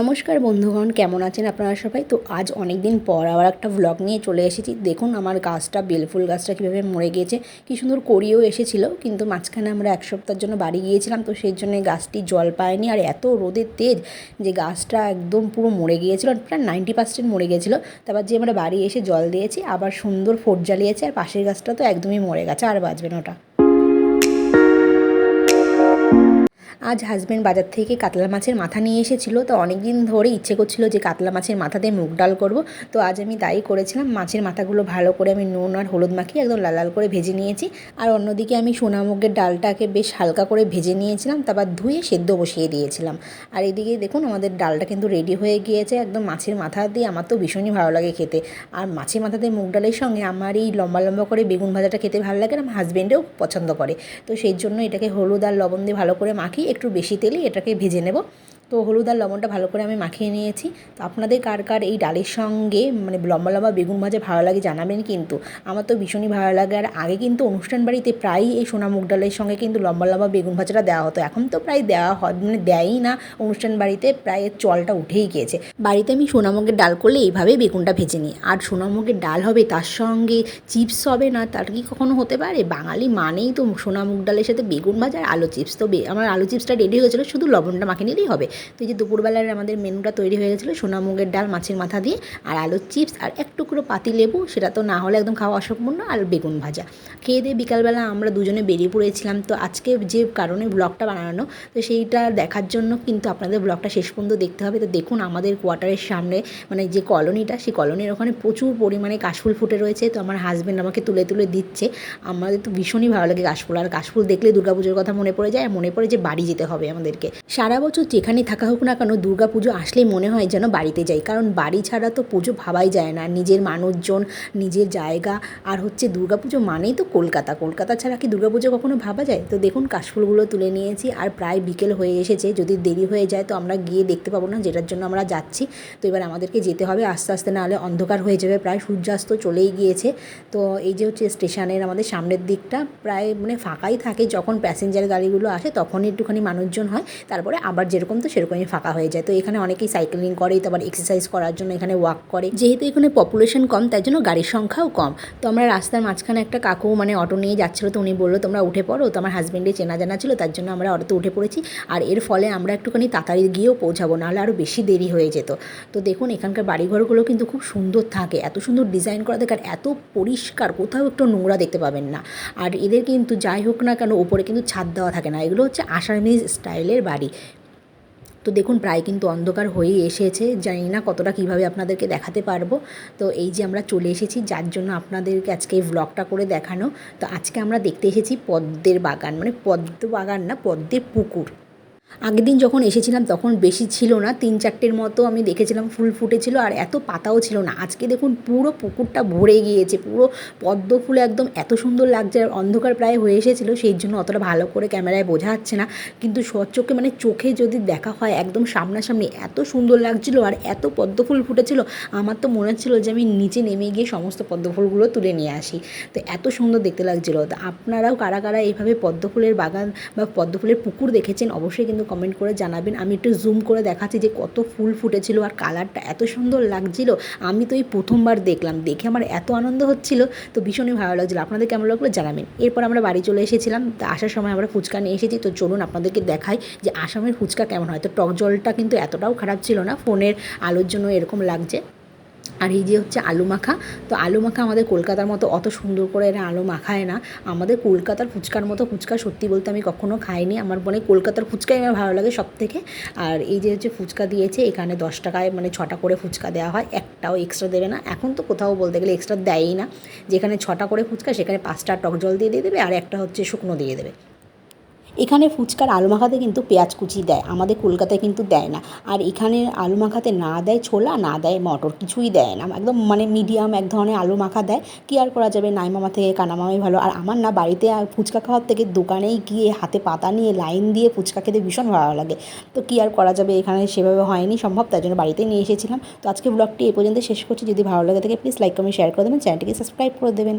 নমস্কার বন্ধুগণ, কেমন আছেন আপনারা সবাই? তো আজ অনেক দিন পর আবার একটা ভ্লগ নিয়ে চলে এসেছি। দেখুন আমার গাছটা বেলফুল গাছটা কীভাবে মরে গিয়েছে। কী সুন্দর করিয়েও এসেছিল, কিন্তু মাঝখানে আমরা এক সপ্তাহের জন্য বাড়ি গিয়েছিলাম, তো সেই জন্য গাছটি জল পায়নি। আর এত রোদের তেজ যে গাছটা একদম পুরো মরে গিয়েছিল প্রায় নাইনটি পার্সেন্ট মরে গিয়েছিল। তারপর যে আমরা বাড়ি এসে জল দিয়েছি, আবার সুন্দর ফোট জ্বালিয়েছে, আর পাশের গাছটা তো একদমই মরে গেছে, আর বাঁচবে না ওটা। আজ হাজব্যান্ড বাজার থেকে কাতলা মাছের মাথা নিয়ে এসেছিল। তো অনেক দিন ধরে ইচ্ছে করছিল যে কাতলা মাছের মাথা দিয়ে মুগ ডাল করব। তো আজ আমি তাই করেছিলাম। মাছের মাথাগুলো ভালো করে আমি নুন আর হলুদ মাখিয়ে একদম লাল লাল করে ভেজে নিয়েছি। আর অন্যদিকে আমি সোনা মুগের ডালটাকে বেশ হালকা করে ভেজে নিয়েছিলাম। তারপর ধুয়ে সেদ্ধ বসিয়ে দিয়েছিলাম। আর এদিকে দেখুন আমাদের ডালটা কিন্তু রেডি হয়ে গিয়েছে। একদম মাছের মাথা দিয়ে আমার তো ভীষণই ভালো লাগে খেতে। আর মাছের মাথা দিয়ে মুগ ডালের সঙ্গে আমার এই লম্বা লম্বা করে বেগুন ভাজাটা খেতে ভালো লাগে আমার হাজব্যান্ডেও পছন্দ করে। তো সেই জন্য এটাকে হলুদ আর লবণ দিয়ে ভালো করে মাখি একটু বেশি তেলে এটাকে ভেজে নেব। তো হলুদ আর লবণটা ভালো করে আমি মাখিয়ে নিয়েছি। তো আপনাদের কার কার এই ডালের সঙ্গে মানে লম্বা লম্বা বেগুন ভাজা ভালো লাগে জানাবেন কিন্তু। আমার তো ভীষণই ভালো লাগে আর আগে কিন্তু অনুষ্ঠান বাড়িতে প্রায়ই এই সোনা মুগ ডালের সঙ্গে কিন্তু লম্বা লম্বা বেগুন ভাজাটা দেওয়া হতো। এখন তো প্রায় দেওয়া হয় মানে দেয়ই না। অনুষ্ঠান বাড়িতে প্রায় চলটা উঠেই গিয়েছে। বাড়িতে আমি সোনামুগের ডাল করলে এইভাবেই বেগুনটা ভেজে নিই। আর সোনামুগের ডাল হবে তার সঙ্গে চিপস হবে না, তার কি কখনো হতে পারে? বাঙালি মানেই তো সোনা মুগ ডালের সাথে বেগুন ভাজা আর আলু চিপস। তো আমার আলু চিপসটা রেডি হয়ে গেছিল শুধু লবণটা মাখিয়ে নিলেই হবে। তো এই যে দুপুরবেলার আমাদের মেনুটা তৈরি হয়ে গেছিল, সোনা মুগের ডাল, মাছের মাথা দিয়ে, আর আলুর চিপস, আর এক টুকরো পাতি লেবু, সেটা তো না হলে একদম খাওয়া অসম্পূর্ণ, আর বেগুন ভাজা। খেয়ে দিয়ে বিকালবেলা আমরা দুজনে বেরিয়ে পড়েছিলাম, তো আজকে যে কারণে ব্লগটা বানানো, তো সেইটা দেখার জন্য কিন্তু আপনাদের ব্লগটা শেষ পর্যন্ত দেখতে হবে। তো দেখুন আমাদের কোয়ার্টারের সামনে মানে যে কলোনিটা, সেই কলোনির ওখানে প্রচুর পরিমাণে কাশফুল ফুটে রয়েছে। তো আমার হাজব্যান্ড আমাকে তুলে তুলে দিচ্ছে। আমাদের তো ভীষণই ভালো লাগে কাশফুল, আর কাশফুল দেখলে দুর্গাপুজোর কথা মনে পড়ে যায়, আর মনে পড়ে যে বাড়ি যেতে হবে আমাদেরকে। সারা বছর যেখানে থাকা হোক না কেন, দুর্গা পুজো আসলেই মনে হয় যেন বাড়িতে যাই। কারণ বাড়ি ছাড়া তো পুজো ভাবাই যায় না। নিজের মানুষজন, নিজের জায়গা আর হচ্ছে দুর্গা পুজো মানেই তো কলকাতা। কলকাতা ছাড়া কি দুর্গা পুজো কখনো ভাবা যায়? তো দেখুন, কাশফুলগুলো তুলে নিয়েছি আর প্রায় বিকেল হয়ে এসেছে। যদি দেরি হয়ে যায় তো আমরা গিয়ে দেখতে পাবো না, যেটার জন্য আমরা যাচ্ছি। তো এবার আমাদেরকে যেতে হবে, আস্তে আস্তে নাহলে অন্ধকার হয়ে যাবে। প্রায় সূর্যাস্ত চলেই গিয়েছে। তো এই যে হচ্ছে স্টেশনের আমাদের সামনের দিকটা, প্রায় মানে ফাঁকাই থাকে। যখন প্যাসেঞ্জার গাড়িগুলো আসে তখনই একটুখানি মানুষজন হয়। তারপরে আবার যেরকম তো সেরকমই ফাঁকা হয়ে যায়। তো এখানে অনেকেই সাইকেলিং করে, তারপর এক্সারসাইজ করার জন্য এখানে ওয়াক করে। যেহেতু এখানে পপুলেশন কম তাই জন্য গাড়ির সংখ্যাও কম। তো আমরা রাস্তার মাঝখানে একটা কাকু মানে অটো নিয়ে যাচ্ছিল, তো উনি বলল, তোমরা উঠে পড়ো। তো আমার হাজব্যান্ডের চেনা জানা ছিল, তার জন্য আমরা অটোতে উঠে পড়েছি। আর এর ফলে আমরা একটুখানি তাড়াতাড়ি গিয়েও পৌঁছাবো, নাহলে আরও বেশি দেরি হয়ে যেত। তো দেখুন, এখানকার বাড়িঘরগুলো কিন্তু খুব সুন্দর থাকে, এত সুন্দর ডিজাইন করা আর এত পরিষ্কার, কোথাও একটু নোংরা দেখতে পাবেন না। আর এদের কিন্তু যাই হোক না কেন ওপরে কিন্তু ছাদ দেওয়া থাকে না। এগুলো হচ্ছে আসামিজ স্টাইলের বাড়ি। তো দেখুন, প্রায় কিন্তু অন্ধকার হয়েই এসেছে। জানি না কতটা কীভাবে আপনাদেরকে দেখাতে পারব। তো এই যে আমরা চলে এসেছি, যার জন্য আপনাদেরকে আজকে এই ভ্লগটা করে দেখানো। তো আজকে আমরা দেখতে এসেছি পদ্মের বাগান মানে পদ্ম বাগান না, পদ্মের পুকুর। আগের দিন যখন এসেছিলাম, তখন বেশি ছিল না। তিন চারটের মতো আমি দেখেছিলাম, ফুল ফুটেছিল, আর এত পাতাও ছিল না। আজকে দেখুন, পুরো পুকুরটা ভরে গিয়েছে, পুরো পদ্ম ফুলে একদম এত সুন্দর লাগছে, আর অন্ধকার প্রায় হয়ে এসেছিল, সেই জন্য অতটা ভালো করে ক্যামেরায় বোঝা যাচ্ছে না। কিন্তু চোখে মানে চোখে যদি দেখা হয়, একদম সামনাসামনি এত সুন্দর লাগছিল, আর এত পদ্ম ফুল ফুটেছিল, আমার তো মনে হচ্ছিল যে আমি নিচে নেমে গিয়ে সমস্ত পদ্ম ফুলগুলো তুলে নিয়ে আসি। তো এত সুন্দর দেখতে লাগছিল। তো আপনারাও কারা কারা এইভাবে পদ্ম ফুলের বাগান বা পদ্ম ফুলের পুকুর দেখেছেন, অবশ্যই কিন্তু কমেন্ট করে জানাবেন। আমি একটু জুম করে দেখাচ্ছি যে কত ফুল ফুটেছিল আর কালারটা এত সুন্দর লাগছিল। আমি তো এই প্রথমবার দেখলাম। দেখে আমার এত আনন্দ হচ্ছিল। তো ভীষণই ভালো লাগছিল। আপনাদের কেমন লাগল জানাবেন। এরপর আমরা বাড়ি চলে এসেছিলাম। তো আসার সময় আমরা ফুচকা নিয়ে এসেছি। তো চলুন আপনাদেরকে দেখাই যে আসামের ফুচকা কেমন হয়। তো টক জলটা কিন্তু এতটাও খারাপ ছিল না। ফোনের আলোর জন্য এরকম লাগছে। আর এই যে হচ্ছে আলু মাখা, তো আলু মাখা আমাদের কলকাতার মতো অত সুন্দর করে এরা আলু মাখায় না। আমাদের কলকাতার ফুচকার মতো ফুচকা সত্যি বলতে আমি কখনও খাইনি। আমার মনে কলকাতার ফুচকাই আমার ভালো লাগে সব থেকে আর এই যে হচ্ছে ফুচকা দিয়েছে, এখানে দশ টাকায় মানে ছটা করে ফুচকা দেওয়া হয়। একটাও এক্সট্রা দেবে না। এখন তো কোথাও বলতে গেলে এক্সট্রা দেয়ই না। যেখানে ছটা করে ফুচকা, সেখানে পাঁচটা টক জল দিয়ে দিয়ে দেবে আর একটা হচ্ছে শুকনো দিয়ে দেবে। এখানে ফুচকার আলু মাখাতে কিন্তু পেঁয়াজ কুচি দেয়, আমাদের কলকাতায় কিন্তু দেয় না। আর এখানে আলু মাখাতে না দেয় ছোলা, না দেয় মটর, কিছুই দেয় না। একদম মানে মিডিয়াম এক ধরনের আলু মাখা দেয়। কী আর করা যাবে? নাই মামা থেকে কানা মামাই ভালো। আর আমার না বাড়িতে ফুচকা খাওয়ার থেকে দোকানেই গিয়ে হাতে পাতা নিয়ে লাইন দিয়ে ফুচকা খেতে ভীষণ ভালো লাগে। তো কী আর করা যাবে? এখানে সেভাবে হয়নি সম্ভব তার জন্য বাড়িতেই নিয়ে এসেছিলাম। তো আজকে ব্লগটি এ পর্যন্ত শেষ করছি। যদি ভালো লাগে থাকে প্লিজ লাইক কমেন্ট শেয়ার করে দেবেন। চ্যানেলটিকে সাবস্ক্রাইব করে দেবেন।